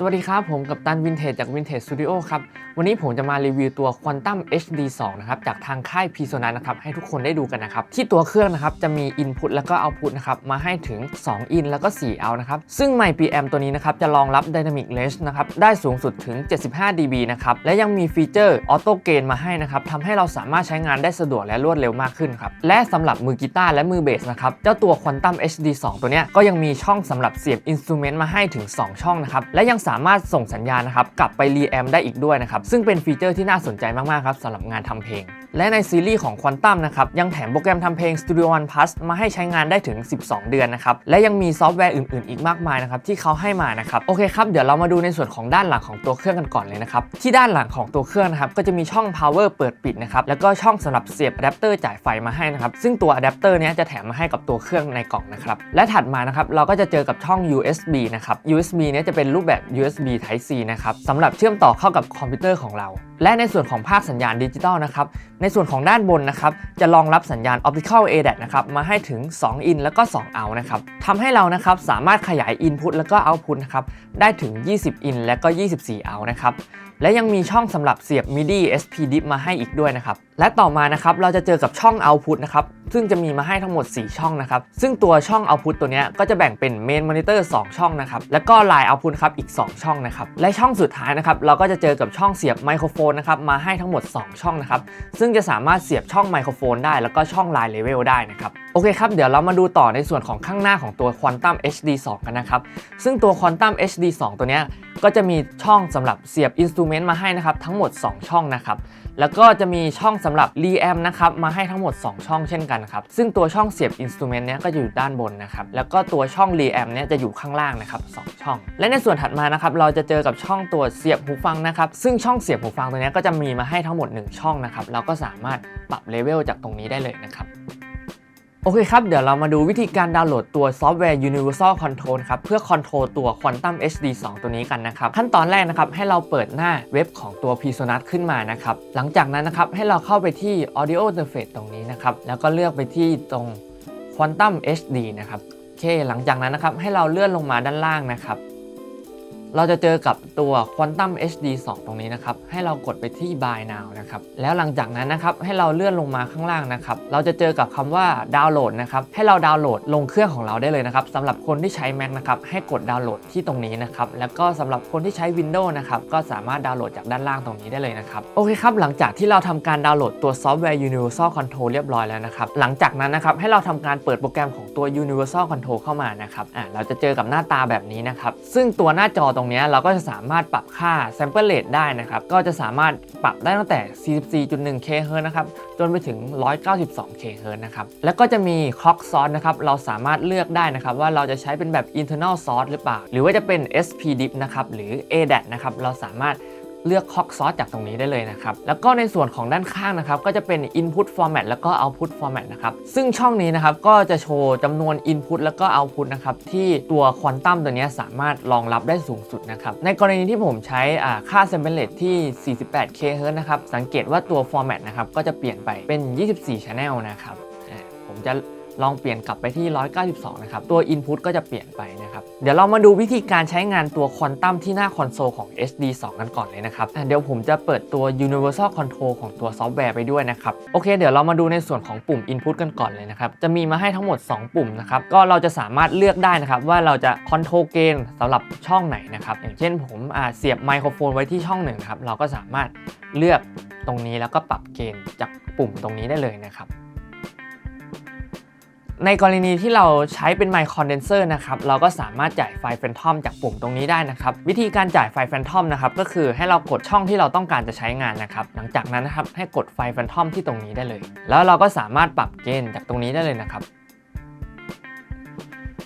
สวัสดีครับ ผมกับตันวินเทจจาก Vintage Studio ครับ วันนี้ผมจะมารีวิวตัว Quantum HD 2 นะครับ จากทางค่าย p ีโซนันะครับ ให้ทุกคนได้ดูกันนะครับ ที่ตัวเครื่องนะครับ จะมี Input แล้วก็ Output นะครับ มาให้ถึง 2 in แล้วก็ 4 out นะครับ ซึ่ง Mic PM ตัวนี้นะครับ จะรองรับ Dynamic Range นะครับ ได้สูงสุดถึง 75 dB นะครับ และยังมีฟีเจอร์ Auto Gain มาให้นะครับทำให้เราสามารถใช้งานได้สะดวกและรวดเร็วมากขึ้นครับและสำหรับมือกีตาร์และมือเบสนะครับเจ้าตัว Quantum HD 2 ตัวเนี้ยก็ยังมีช่องสำหรับเสียบ Instrument มาให้ถึง 2 ช่องนะครับและยังสามารถส่งสัญญาณนะครับกลับไปรีแอมได้อีกด้วยนะครับซึ่งเป็นฟีเจอร์ที่น่าสนใจมากๆครับสำหรับงานทำเพลง และในซีรีส์ของ Quantum นะครับยังแถมโปรแกรมทำเพลง Studio One Plus มาให้ใช้งานได้ถึง 12 เดือนนะครับและยังมีซอฟต์แวร์อื่นๆ อีกมากมายนะครับที่เขาให้มานะครับโอเคครับเดี๋ยวเรามาดูในส่วนของด้านหลังของตัวเครื่องกันก่อนเลยนะครับที่ด้านหลังของตัวเครื่องนะครับก็จะมีช่อง power เปิดปิดนะครับแล้วก็ช่องสำหรับเสียบอะแดปเตอร์จ่ายไฟมาให้นะครับซึ่งตัวอะแดปเตอร์เนี้ยจะแถมมาให้กับตัวเครื่องในกล่องนะครับและถัดมานะครับเราก็จะเจอกับช่อง USB นะครับ USB เนี้ยจะเป็นรูปแบบ USB Type C นะครับสำหรับเชื่อมต่อเข้ากับคอมพิวเตอร์ของเรา และในส่วนของภาคสัญญาณดิจิตอลนะครับในส่วนของด้านบนนะครับจะรองรับสัญญาณ Optical ADAT นะครับมาให้ถึง 2 in แล้วก็ 2 out นะครับทำให้เรานะครับสามารถขยาย Input แล้วก็ Output นะครับได้ถึง 20 in และก็ 24 out นะครับ และยังมีช่องสำหรับเสียบ MIDI SP DIP มาให้อีกด้วยนะครับ และต่อมานะครับเราจะเจอกับช่อง Output นะครับ ซึ่งจะมีมาให้ทั้งหมด 4 ช่องนะครับ ซึ่งตัวช่อง Output ตัวนี้ก็จะแบ่งเป็น Main Monitor 2 ช่องนะครับ แล้วก็ Line Output ครับอีก 2 ช่องนะครับ และช่องสุดท้ายนะครับเราก็จะเจอกับช่องเสียบไมโครโฟนนะครับมาให้ทั้งหมด 2 ช่องนะครับ ซึ่งจะสามารถเสียบช่องไมโครโฟนได้ แล้วก็ช่อง Line Level ได้นะครับโอเคครับเดี๋ยวเรามาดูต่อในส่วนของข้างหน้าของตัว Quantum HD 2 กันนะครับซึ่งตัว Quantum HD 2 ตัวนี้ ก็จะมีช่องสำหรับเสียบ Instrument มาให้นะครับทั้งหมด 2 ช่องนะครับแล้วก็จะมีช่องสำหรับ Reamp นะครับมาให้ทั้งหมด 2 ช่องเช่นกันครับซึ่งตัวช่องเสียบ Instrument เนี้ยก็จะอยู่ด้านบนนะครับแล้วก็ตัวช่อง Reamp เนี้ยจะอยู่ข้างล่างนะครับสองช่อง และในส่วนถัดมานะครับเราจะเจอกับช่องตัวเสียบหูฟังนะครับซึ่งช่องเสียบหูฟังตัวเนี้ยก็จะมีมาให้ทั้งหมด 1 ช่องนะครับเราก็สามารถปรับเลเวลจากตรงนี้ได้เลยนะครับ โอเคครับ เดี๋ยวเรามาดูวิธีการดาวน์โหลดตัวซอฟต์แวร์ Universal Control ครับ เพื่อคอนโทรลตัว Quantum HD 2 ตัวนี้กันนะครับ ขั้นตอนแรกนะครับ ให้เราเปิดหน้าเว็บของตัว p s o n u t ขึ้นมานะครับ หลังจากนั้นนะครับ ให้เราเข้าไปที่ Audio Interface ตรงนี้นะครับ แล้วก็เลือกไปที่ตรง Quantum HD นะครับ โอเค หลังจากนั้นนะครับ ให้เราเลื่อนลงมาด้านล่างนะครับ เราจะเจอกับตัว Quantum HD 2 ตรงนี้นะครับ ให้เรากดไปที่ Buy Now นะครับ แล้วหลังจากนั้นนะครับ ให้เราเลื่อนลงมาข้างล่างนะครับ เราจะเจอกับคำว่าดาวน์โหลดนะครับ ให้เราดาวน์โหลดลงเครื่องของเราได้เลยนะครับสำหรับคนที่ใช้ Mac นะครับ ให้กดดาวน์โหลดที่ตรงนี้นะครับ แล้วก็สำหรับคนที่ใช้ Windows นะครับ ก็สามารถดาวน์โหลดจากด้านล่างตรงนี้ได้เลยนะครับ โอเคครับ หลังจากที่เราทำการดาวน์โหลดตัวซอฟต์แวร์ Universal Control เรียบร้อยแล้วนะครับ หลังจากนั้นนะครับ ให้เราทำการเปิดโปรแกรมของตัว Universal Control เข้ามานะครับ อ่าเราจะเจอกับหน้าตาแบบนี้นะครับ ซึ่งตัวหน้าจอตรงนี้เราก็จะสามารถปรับค่า sample rate ได้นะครับ ก็จะสามารถปรับได้ตั้งแต่ 44.1 kHz นะครับ จนไปถึง 192 kHz นะครับ แล้วก็จะมี clock source นะครับ เราสามารถเลือกได้นะครับ ว่าเราจะใช้เป็นแบบ internal source หรือเปล่า หรือว่าจะเป็น spdip นะครับ หรือ ADAT นะครับ เราสามารถ เลือก clock source จากตรงนี้ได้เลยนะครับ แล้วก็ในส่วนของด้านข้างนะครับ ก็จะเป็น input format แล้วก็ output format นะครับ ซึ่งช่องนี้นะครับ ก็จะโชว์จำนวน input แล้วก็ output นะครับ ที่ตัว quantum ตัวนี้สามารถรองรับได้สูงสุดนะครับ ในกรณีที่ผมใช้ค่า sample rate ที่ 48 kHz นะครับ สังเกตว่าตัว format นะครับ ก็จะเปลี่ยนไปเป็น 24 channel นะครับ ผมจะ ลองเปลี่ยนกลับไปที่ 192 นะครับ ตัว Input ก็จะเปลี่ยนไปนะครับ เดี๋ยวเรามาดูวิธีการใช้งานตัวควอนตัมที่หน้าคอนโซลของ HD 2 กันก่อนเลยนะครับอ่เดี๋ยวผมจะเปิดตัว Universal Control ของตัวซอฟต์แวร์ไปด้วยนะครับ โอเค เดี๋ยวเรามาดูในส่วนของปุ่ม Input กันก่อนเลยนะครับ จะมีมาให้ทั้งหมด 2 ปุ่มนะครับ ก็เราจะสามารถเลือกได้นะครับว่าเราจะคอนโทรเกนสำหรับช่องไหนนะครับ อย่างเช่นผมเสียบไมโครโฟนไว้ที่ช่องหนึ่งครับ เราก็สามารถเลือกตรงนี้แล้วก็ปรับเกณฑ์จากปุ่มตรงนี้ได้เลยนะครับ ในกรณีที่เราใช้เป็นไมค์คอนเดนเซอร์นะครับเราก็สามารถจ่ายไฟแฟนทอมจากปุ่มตรงนี้ได้นะครับ วิธีการจ่ายไฟแฟนทอมนะครับก็คือให้เรากดช่องที่เราต้องการจะใช้งานนะครับ หลังจากนั้นนะครับให้กดไฟแฟนทอมที่ตรงนี้ได้เลย แล้วเราก็สามารถปรับเกณฑ์จากตรงนี้ได้เลยนะครับ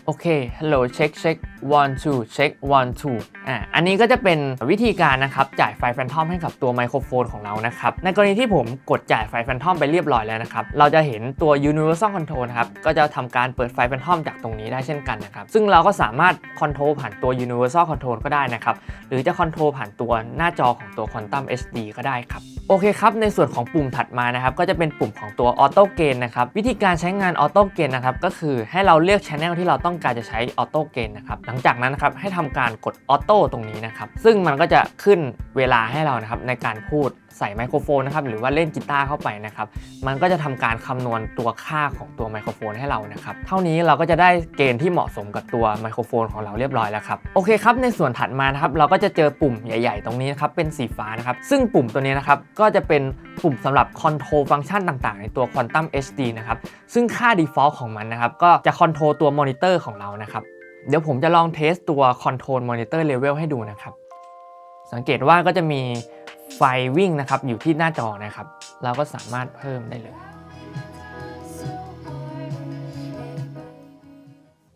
โอเค hello check check one two check one two อ่าอันนี้ก็จะเป็นวิธีการนะครับจ่ายไฟแฟนทอมให้กับตัวไมโครโฟนของเรานะครับในกรณีที่ผมกดจ่ายไฟแฟนทอมไปเรียบร้อยแล้วนะครับเราจะเห็นตัว universal control นะครับก็จะทำการเปิดไฟแฟนทอมจากตรงนี้ได้เช่นกันนะครับซึ่งเราก็สามารถคอนโทรลผ่านตัว universal control ก็ได้นะครับหรือจะคอนโทรลผ่านตัวหน้าจอของตัว quantum HD ก็ได้ครับโอเคครับในส่วนของปุ่มถัดมานะครับก็จะเป็นปุ่มของตัวออโต้เกนนะครับวิธีการใช้งานออโต้เกนนะครับก็คือให้เราเลือกช anel ที่เราต้องการจะใช้ออโต้เกนนะครับหลังจากนั้นนะครับให้ทำการกดออโต้ตรงนี้นะครับ ซึ่งมันก็จะขึ้นเวลาให้เรานะครับในการพูดใส่ไมโครโฟนนะครับหรือว่าเล่นกีตาร์เข้าไปนะครับ มันก็จะทำการคำนวณตัวค่าของตัวไมโครโฟนให้เรานะครับ เท่านี้เราก็จะได้เกณฑ์ที่เหมาะสมกับตัวไมโครโฟนของเราเรียบร้อยแล้วครับ โอเคครับ ในส่วนถัดมานะครับ เราก็จะเจอปุ่มใหญ่ ๆ ตรงนี้นะครับ เป็นสีฟ้านะครับ ซึ่งปุ่มตัวนี้นะครับ ก็จะเป็นปุ่มสำหรับคอนโทรลฟังก์ชันต่างๆ ในตัว Quantum HD นะครับ ซึ่งค่า default ของมันนะครับ ก็จะคอนโทรลตัวมอนิเตอร์ของเรานะครับ เดี๋ยวผมจะลองเทสตัว Control Monitor Level ให้ดูนะครับ สังเกตว่าก็จะมีไฟวิ่งนะครับอยู่ที่หน้าจอนะครับ เราก็สามารถเพิ่มได้เลย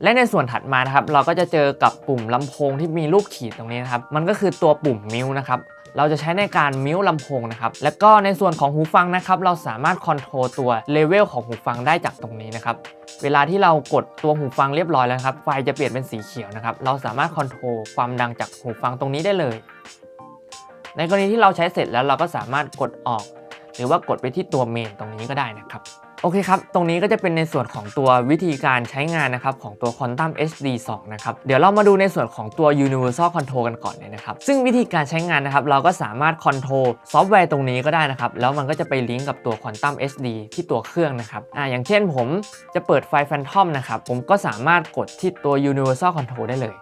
และในส่วนถัดมานะครับ เราก็จะเจอกับปุ่มลำโพงที่มีรูปขีดตรงนี้นะครับ มันก็คือตัวปุ่มมิวนะครับ เราจะใช้ในการมิวลำโพงนะครับ แล้วก็ในส่วนของหูฟังนะครับ เราสามารถคอนโทรลตัวเลเวลของหูฟังได้จากตรงนี้นะครับ เวลาที่เรากดตัวหูฟังเรียบร้อยแล้วครับ ไฟจะเปลี่ยนเป็นสีเขียวนะครับ เราสามารถคอนโทรลความดังจากหูฟังตรงนี้ได้เลย ในกรณีที่เราใช้เสร็จแล้วเราก็สามารถกดออก หรือว่ากดไปที่ตัวเมนตรงนี้ก็ได้นะครับ โอเคครับ ตรงนี้ก็จะเป็นในส่วนของตัววิธีการใช้งานนะครับของตัว Quantum HD 2 นะครับ เดี๋ยวเรามาดูในส่วนของตัว Universal Control กันก่อนเลยนะครับ ซึ่งวิธีการใช้งานนะครับ เราก็สามารถคอนโทรลซอฟต์แวร์ตรงนี้ก็ได้นะครับ แล้วมันก็จะไปลิงก์กับตัว Quantum HD ที่ตัวเครื่องนะครับ อ่า อย่างเช่นผมจะเปิดไฟ Phantom นะครับ ผมก็สามารถกดที่ตัว Universal Control ได้เลย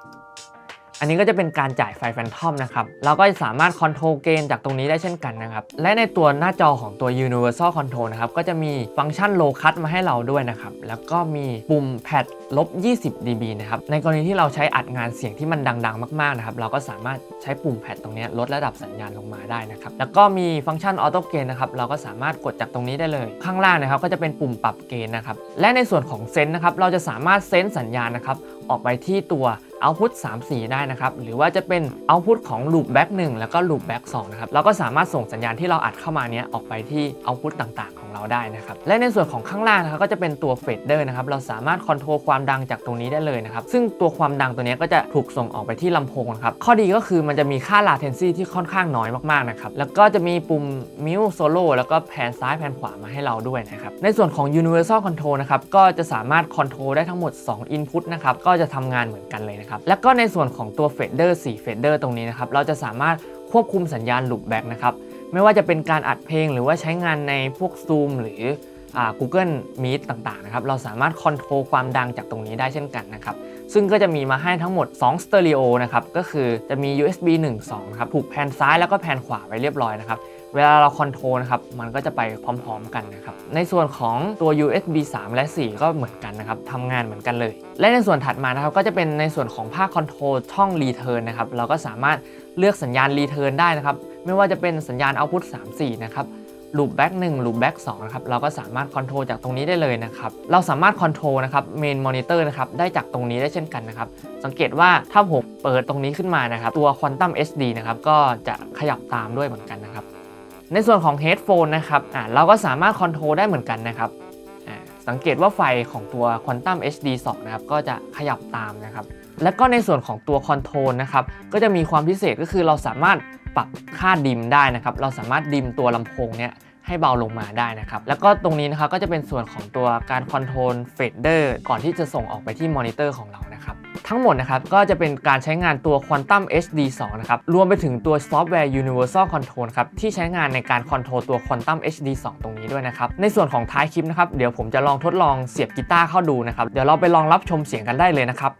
อันนี้ก็จะเป็นการจ่ายไฟแฟนทอมนะครับ เราก็สามารถคอนโทรลเกณจากตรงนี้ได้เช่นกันนะครับ และในตัวหน้าจอของตัว Universal Control นะครับ ก็จะมีฟังก์ชัน low cut มาให้เราด้วยนะครับ แล้วก็มีปุ่มแพดลบ 20 dB นะครับ ในกรณีที่เราใช้อัดงานเสียงที่มันดัง ๆ มากๆนะครับ เราก็สามารถใช้ปุ่มแพดตรงนี้ลดระดับสัญญาณลงมาได้นะครับ แล้วก็มีฟังก์ชันออโต้เกนนะครับ เราก็สามารถกดจากตรงนี้ได้เลย ข้างล่างนะครับก็จะเป็นปุ่มปรับเกณนะครับ และในส่วนของเซนส์นะครับ เราจะสามารถเซนส์สัญญาณนะครับออกไปที่ตัว output 3 4ได้นะครับ หรือว่าจะเป็น output ของ loop back 1 แล้วก็ loop back 2 นะครับ เราก็สามารถส่งสัญญาณที่เราอัดเข้ามาเนี้ยออกไปที่ output ต่างๆ ของเราได้นะครับ และในส่วนของข้างล่างนะครับก็จะเป็นตัว fader นะครับ เราสามารถคอนโทรลความดังจากตรงนี้ได้เลยนะครับ ซึ่งตัวความดังตัวนี้ก็จะถูกส่งออกไปที่ลำโพงครับ ข้อดีก็คือมันจะมีค่า latency ที่ค่อนข้างน้อยมากๆนะครับ แล้วก็จะมีปุ่ม mute solo แล้วก็แผนซ้ายแผนขวามาให้เราด้วยนะครับ ในส่วนของ universal control นะครับ ก็จะสามารถคอนโทรลได้ทั้งหมด 2 input นะครับ ก็จะทำงานเหมือนกันเลยนะครับแล้วก็ในส่วนของตัว fader 4 fader ตรงนี้นะครับ เราจะสามารถควบคุมสัญญาณ loop back นะครับ ไม่ว่าจะเป็นการอัดเพลงหรือว่าใช้งานในพวก Zoom หรือ Google Meet ต่างๆนะครับ เราสามารถคอนโทรลความดังจากตรงนี้ได้เช่นกันนะครับ ซึ่งก็จะมีมาให้ทั้งหมด2สเตอริโอนะครับ ก็คือจะมี USB 1 2 นะครับผูกแผ่นซ้ายแล้วก็แผ่นขวาไว้เรียบร้อยนะครับ เวลาเราคอนโทรลนะครับ มันก็จะไปพร้อมๆกันนะครับ ในส่วนของตัว USB 3 และ 4 ก็เหมือนกันนะครับทำงานเหมือนกันเลย และในส่วนถัดมานะครับ ก็จะเป็นในส่วนของภาคคอนโทรลช่อง Return นะครับ เราก็สามารถเลือกสัญญาณ Return ได้นะครับ ไม่ว่าจะเป็นสัญญาณ Output 3 4 นะครับ loop back 1 loop back 2นะครับเราก็สามารถคอนโทรลจากตรงนี้ได้เลยนะครับ เราสามารถคอนโทรลนะครับ main monitor นะครับได้จากตรงนี้ได้เช่นกันนะครับ สังเกตว่าถ้าผมเปิดตรงนี้ขึ้นมานะครับ ตัว Quantum HD นะครับก็จะขยับตามด้วยเหมือนกันนะครับ ในส่วนของ headphone นะครับอ่าเราก็สามารถคอนโทรลได้เหมือนกันนะครับอ่าสังเกตว่าไฟของตัว Quantum HD 2 นะครับ ก็จะขยับตามนะครับ แล้วก็ในส่วนของตัวคอนโทรลนะครับ ก็จะมีความพิเศษก็คือเราสามารถปรับค่าดิมได้นะครับ เราสามารถดิมตัวลำโพงเนี่ยให้เบาลงมาได้นะครับ แล้วก็ตรงนี้นะครับก็จะเป็นส่วนของตัวการคอนโทรลเฟดเดอร์ก่อนที่จะส่งออกไปที่มอนิเตอร์ของเรานะครับ ทั้งหมดนะครับก็จะเป็นการใช้งานตัว Quantum HD 2 นะครับรวมไปถึงตัวซอฟต์แวร์ Universal Control ครับที่ใช้งานในการคอนโทรลตัว Quantum HD 2 ตรงนี้ด้วยนะครับในส่วนของท้ายคลิปนะครับเดี๋ยวผมจะลองทดลองเสียบกีตาร์เข้าดูนะครับเดี๋ยวเราไปลองรับชมเสียงกันได้เลยนะครับ